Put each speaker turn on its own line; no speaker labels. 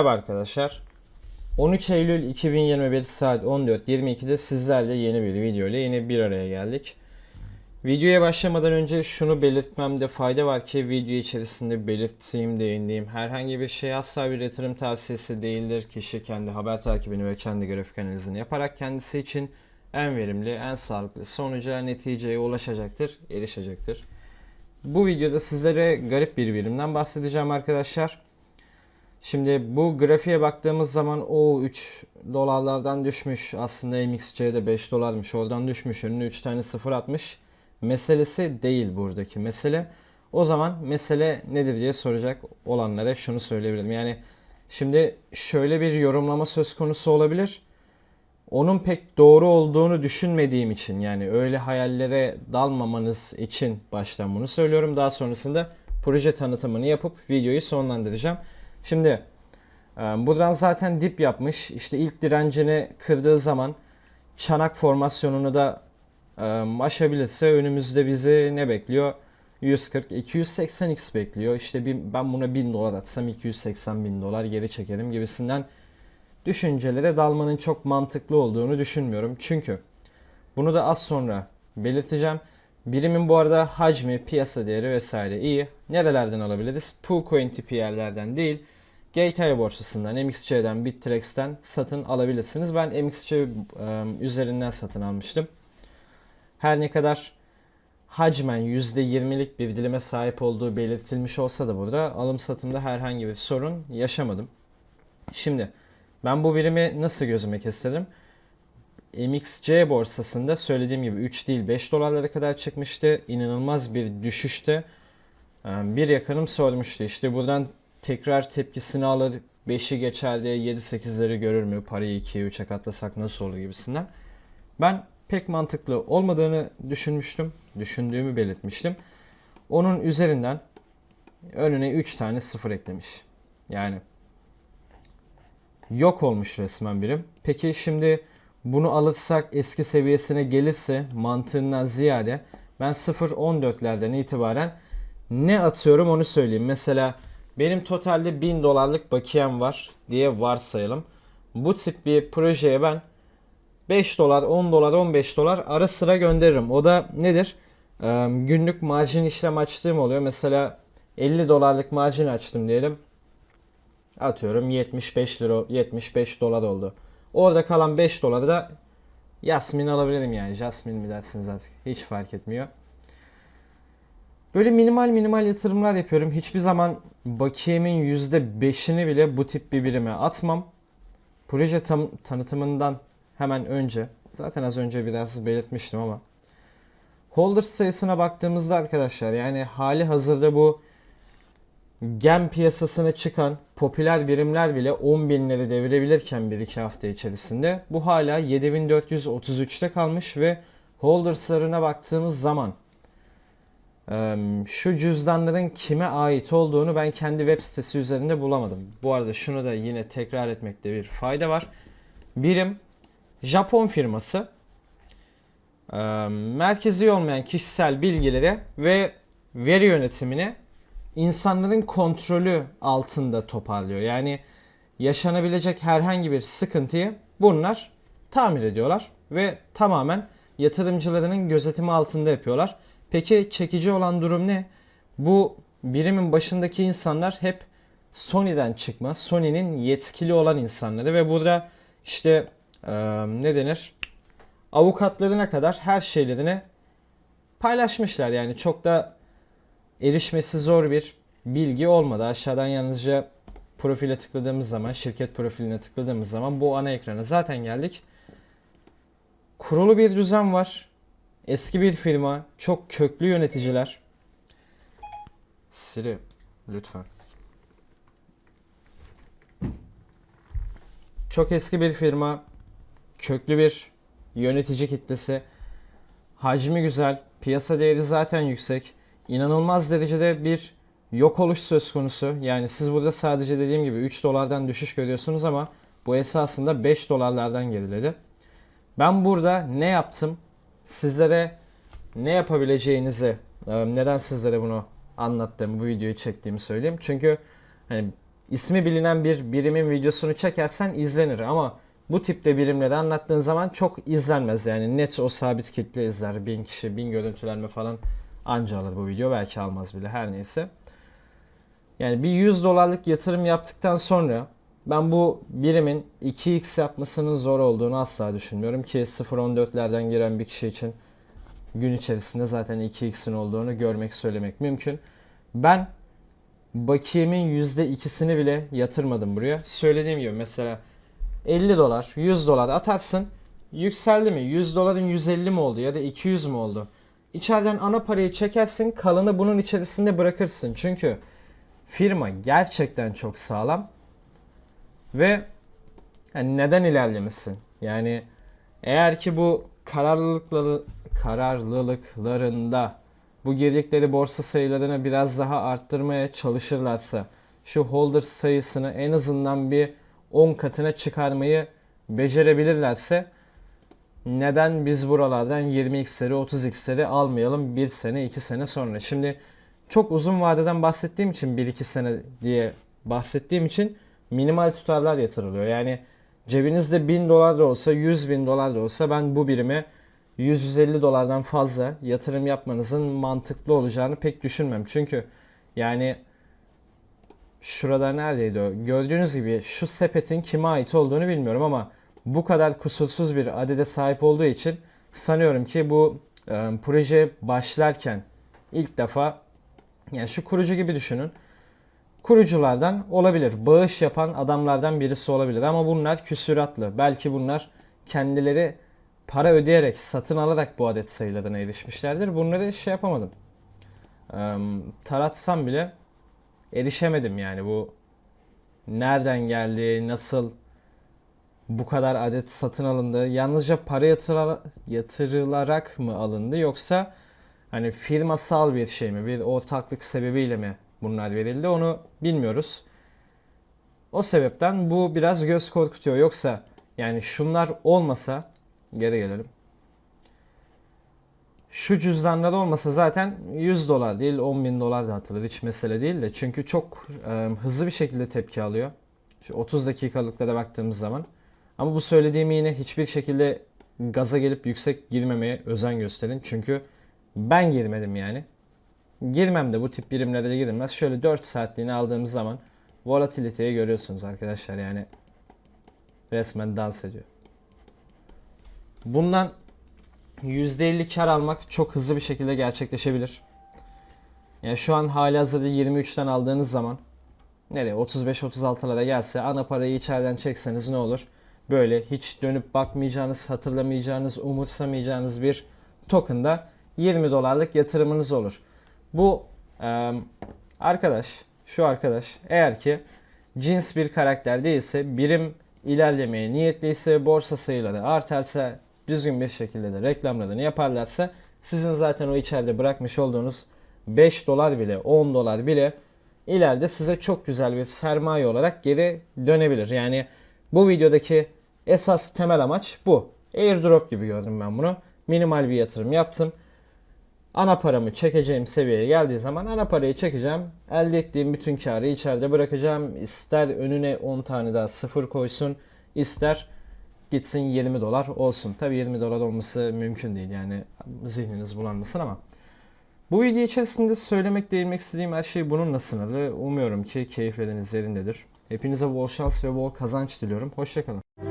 Merhaba arkadaşlar. 13 Eylül 2021 saat 14.22'de sizlerle yeni bir video ile yine bir araya geldik. Videoya başlamadan önce şunu belirtmemde fayda var ki video içerisinde belirttiğim, değindiğim herhangi bir şey asla bir yatırım tavsiyesi değildir. Kişi kendi haber takibini ve kendi grafik analizini yaparak kendisi için en verimli, en sağlıklı sonuca, neticeye ulaşacaktır, erişecektir. Bu videoda sizlere garip bir birimden bahsedeceğim arkadaşlar. Şimdi bu grafiğe baktığımız zaman o 3 dolarlardan düşmüş. Aslında MXC'de 5 dolarmış. Oradan düşmüş. Önüne 3 tane sıfır atmış. Meselesi değil buradaki mesele. O zaman mesele nedir diye soracak olanlara şunu söyleyebilirim. Yani şimdi şöyle bir yorumlama söz konusu olabilir. Onun pek doğru olduğunu düşünmediğim için yani öyle hayallere dalmamanız için baştan bunu söylüyorum. Daha sonrasında proje tanıtımını yapıp videoyu sonlandıracağım. Şimdi e, buradan zaten dip yapmış. İşte ilk direncini kırdığı zaman çanak formasyonunu da e, aşabilirse önümüzde bizi ne bekliyor? 140, 280x bekliyor. İşte ben buna 1000 dolar atsam 280 bin dolar geri çekerim gibisinden düşüncelere dalmanın çok mantıklı olduğunu düşünmüyorum. Çünkü bunu da az sonra belirteceğim. Birimin bu arada hacmi, piyasa değeri vesaire iyi. Nerelerden alabiliriz? PooCoin tipi yerlerden değil. Gateway borsasından, MXC'den, Bittrex'ten satın alabilirsiniz. Ben MXC e, üzerinden satın almıştım. Her ne kadar hacmen %20'lik bir dilime sahip olduğu belirtilmiş olsa da burada alım satımda herhangi bir sorun yaşamadım. Şimdi ben bu birimi nasıl gözüme kestirim? MXC borsasında söylediğim gibi 3 değil 5 dolarlara kadar çıkmıştı. İnanılmaz bir düşüşte. Bir yakınım sormuştu. İşte buradan tekrar tepkisini alır. 5'i geçer diye 7-8'leri görür mü? Parayı 2'ye 3'e katlasak nasıl olur gibisinden. Ben pek mantıklı olmadığını düşünmüştüm. Düşündüğümü belirtmiştim. Onun üzerinden önüne 3 tane sıfır eklemiş. Yani yok olmuş resmen birim. Peki şimdi bunu alırsak eski seviyesine gelirse mantığından ziyade ben 0.14'lerden itibaren ne atıyorum onu söyleyeyim. Mesela benim totalde 1000 dolarlık bakiyem var diye varsayalım. Bu tip bir projeye ben 5 dolar, 10 dolar, 15 dolar ara sıra gönderirim. O da nedir? Ee, günlük marjin işlem açtığım oluyor. Mesela 50 dolarlık marjin açtım diyelim. Atıyorum 75 lira, 75 dolar oldu. Orada kalan 5 doları da Yasmin alabilirim yani. Jasmine mi dersiniz artık. Hiç fark etmiyor. Böyle minimal minimal yatırımlar yapıyorum. Hiçbir zaman bakiyemin %5'ini bile bu tip bir birime atmam. Proje tam, tanıtımından hemen önce, zaten az önce biraz belirtmiştim ama holder sayısına baktığımızda arkadaşlar yani hali hazırda bu gem piyasasına çıkan popüler birimler bile 10 binleri devirebilirken 1-2 hafta içerisinde bu hala 7433'te kalmış ve holderslarına baktığımız zaman şu cüzdanların kime ait olduğunu ben kendi web sitesi üzerinde bulamadım. Bu arada şunu da yine tekrar etmekte bir fayda var. Birim Japon firması merkezi olmayan kişisel bilgileri ve veri yönetimini insanların kontrolü altında toparlıyor. Yani yaşanabilecek herhangi bir sıkıntıyı bunlar tamir ediyorlar ve tamamen yatırımcılarının gözetimi altında yapıyorlar. Peki çekici olan durum ne? Bu birimin başındaki insanlar hep Sony'den çıkma, Sony'nin yetkili olan insanları ve burada işte e, ne denir? Avukatlarına kadar her şeylerini paylaşmışlar. Yani çok da erişmesi zor bir bilgi olmadı. Aşağıdan yalnızca profile tıkladığımız zaman, şirket profiline tıkladığımız zaman bu ana ekrana zaten geldik. Kurulu bir düzen var. Eski bir firma, çok köklü yöneticiler. Siri, lütfen. Çok eski bir firma, köklü bir yönetici kitlesi. Hacmi güzel, piyasa değeri zaten yüksek. İnanılmaz derecede bir yok oluş söz konusu. Yani siz burada sadece dediğim gibi 3 dolardan düşüş görüyorsunuz ama bu esasında 5 dolarlardan geriledi. Ben burada ne yaptım? Sizlere ne yapabileceğinizi, e, neden sizlere bunu anlattığımı, bu videoyu çektiğimi söyleyeyim. Çünkü hani ismi bilinen bir birimin videosunu çekersen izlenir ama bu tipte birimleri anlattığın zaman çok izlenmez yani net o sabit kitle izler. Bin kişi, bin görüntülenme falan anca alır bu video belki almaz bile her neyse. Yani bir 100 dolarlık yatırım yaptıktan sonra ben bu birimin 2x yapmasının zor olduğunu asla düşünmüyorum ki 0.14'lerden giren bir kişi için gün içerisinde zaten 2x'in olduğunu görmek söylemek mümkün. Ben bakiyemin %2'sini bile yatırmadım buraya. Söylediğim gibi mesela 50 dolar, 100 dolar atarsın. Yükseldi mi? 100 doların 150 mi oldu ya da 200 mü oldu? İçeriden ana parayı çekersin, kalanı bunun içerisinde bırakırsın. Çünkü firma gerçekten çok sağlam ve yani neden ilerlemesin? Yani eğer ki bu kararlılıkları kararlılıklarında bu girdikleri borsa sayılarını biraz daha arttırmaya çalışırlarsa şu holder sayısını en azından bir 10 katına çıkarmayı becerebilirlerse neden biz buralardan 20x'leri 30x'leri almayalım 1 sene 2 sene sonra. Şimdi çok uzun vadeden bahsettiğim için 1-2 sene diye bahsettiğim için minimal tutarlar yatırılıyor. Yani cebinizde 1000 dolar da olsa 100 bin dolar da olsa ben bu birime 150 dolardan fazla yatırım yapmanızın mantıklı olacağını pek düşünmem. Çünkü yani şurada neredeydi o? Gördüğünüz gibi şu sepetin kime ait olduğunu bilmiyorum ama bu kadar kusursuz bir adede sahip olduğu için sanıyorum ki bu e, proje başlarken ilk defa yani şu kurucu gibi düşünün. Kuruculardan olabilir. Bağış yapan adamlardan birisi olabilir ama bunlar küsüratlı. Belki bunlar kendileri para ödeyerek, satın alarak bu adet sayılarına erişmişlerdir. Bunları şey yapamadım. Ee, taratsam bile erişemedim yani bu nereden geldi, nasıl bu kadar adet satın alındı? Yalnızca para yatıra- yatırılarak mı alındı yoksa hani firmasal bir şey mi, bir ortaklık sebebiyle mi bunlar verildi onu bilmiyoruz. O sebepten bu biraz göz korkutuyor. Yoksa yani şunlar olmasa geri gelelim. Şu cüzdanlar olmasa zaten 100 dolar değil 10 bin dolar da atılır. Hiç mesele değil de. Çünkü çok e, hızlı bir şekilde tepki alıyor. Şu 30 dakikalıklara baktığımız zaman. Ama bu söylediğimi yine hiçbir şekilde gaza gelip yüksek girmemeye özen gösterin. Çünkü ben girmedim yani. Girmem de bu tip birimlere girilmez. Şöyle 4 saatliğini aldığımız zaman volatility'yi görüyorsunuz arkadaşlar yani resmen dans ediyor. Bundan %50 kar almak çok hızlı bir şekilde gerçekleşebilir. Yani şu an hali hazırda 23'ten aldığınız zaman nereye 35-36'lara gelse ana parayı içeriden çekseniz ne olur? Böyle hiç dönüp bakmayacağınız, hatırlamayacağınız, umursamayacağınız bir token'da 20 dolarlık yatırımınız olur. Bu arkadaş, şu arkadaş eğer ki cins bir karakter değilse, birim ilerlemeye niyetliyse, borsa sayıları artarsa, düzgün bir şekilde de reklamlarını yaparlarsa sizin zaten o içeride bırakmış olduğunuz 5 dolar bile 10 dolar bile ileride size çok güzel bir sermaye olarak geri dönebilir. Yani bu videodaki esas temel amaç bu. Airdrop gibi gördüm ben bunu. Minimal bir yatırım yaptım. Ana paramı çekeceğim seviyeye geldiği zaman ana parayı çekeceğim. Elde ettiğim bütün karı içeride bırakacağım. İster önüne 10 tane daha sıfır koysun, ister gitsin 20 dolar olsun. Tabi 20 dolar olması mümkün değil yani zihniniz bulanmasın ama. Bu video içerisinde söylemek değinmek istediğim her şey bununla sınırlı. Umuyorum ki keyifleriniz yerindedir. Hepinize bol şans ve bol kazanç diliyorum. Hoşçakalın.